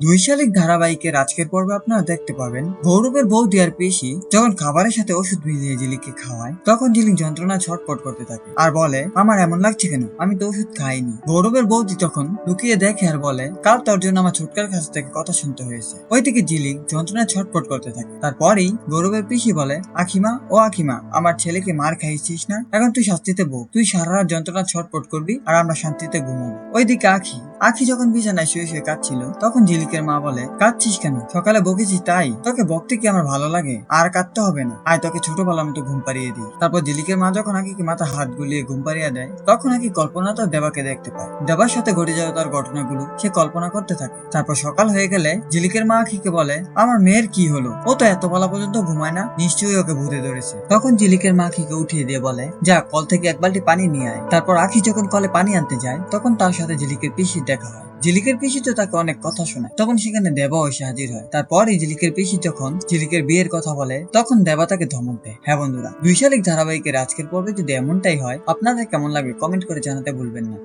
দুই শালিক ধারাবাহিকের আজকের পর্বে আপনারা দেখতে পাবেন, গৌরবের বৌদি আর পেশি যখন খাবারের সাথে ওষুধ মিলিয়ে ঝিলিককে খাওয়ায়, তখন ঝিলিক যন্ত্রণা ছটপট করতে থাকে আর বলে, আমার এমন লাগছে কেন? আমি তো ওষুধ খাইনি। গৌরবের বৌদি তখন লুকিয়ে দেখে আর বলে, কাল তোর জন্য আমার ছোটকার কাছ থেকে কথা শুনতে হয়েছে। ওইদিকে ঝিলিক যন্ত্রণা ছটপট করতে থাকে। তারপরেই গৌরবের পিসি বলে, আখিমা, ও আখিমা, আমার ছেলেকে মার খাইছিস না? এখন তুই শাস্তিতে বউ তুই সারা রাত যন্ত্রণা ছটপট করবি আর আমরা শান্তিতে ঘুমাবো। ওইদিকে আখি আখি যখন বিছানায় শুয়ে শুয়ে কাঁদছিল, তখন ঝিলিকের মা বলে, কাঁদছিস কেন? সকালে বকেছিস তাই? তোকে বকতে কি আমার ভালো লাগে? আর কাঁদতে হবে না। আয়, তোকে ছোটবেলার মতো ঘুম পাড়িয়ে দিই। তারপর ঝিলিকের মা যখন আকিকে মাথা হাত গুলিয়ে ঘুম পাড়িয়ে দেয়, তখন আকি কল্পনা তো দেবাকে দেখতে পায়। দেবার সাথে ঘটে যাওয়া তার ঘটনাগুলো সে কল্পনা করতে থাকে। তারপর সকাল হয়ে গেলে ঝিলিকের মা আখিকে বলে, আমার মেয়ের কি হলো? ও তো এত বেলা পর্যন্ত ঘুমায় না। নিশ্চয়ই ওকে ভূতে ধরেছে। তখন জিলিকের মা আখিকে উঠিয়ে দিয়ে বলে, যা, কল থেকে এক বালতি পানি নিয়ে আয়। তারপর আখি যখন কলে পানি আনতে যায়, তখন তার সাথে ঝিলিকের পিসির দেখা হয়। জিলিকের পিসি তো তাকে অনেক কথা শোনায়। তখন সেখানে দেবা এসে হাজির হয়। তারপর এই জিলিকের পিসি যখন ঝিলিকের বিয়ের কথা বলে, তখন দেবা তাকে ধমক দেয়। হ্যাঁ বন্ধুরা দুই শালিক ধারাবাহিকের আজকের পর্বে যদি এমনটাই হয়, আপনাদের কেমন লাগবে কমেন্ট করে জানাতে ভুলবেন না।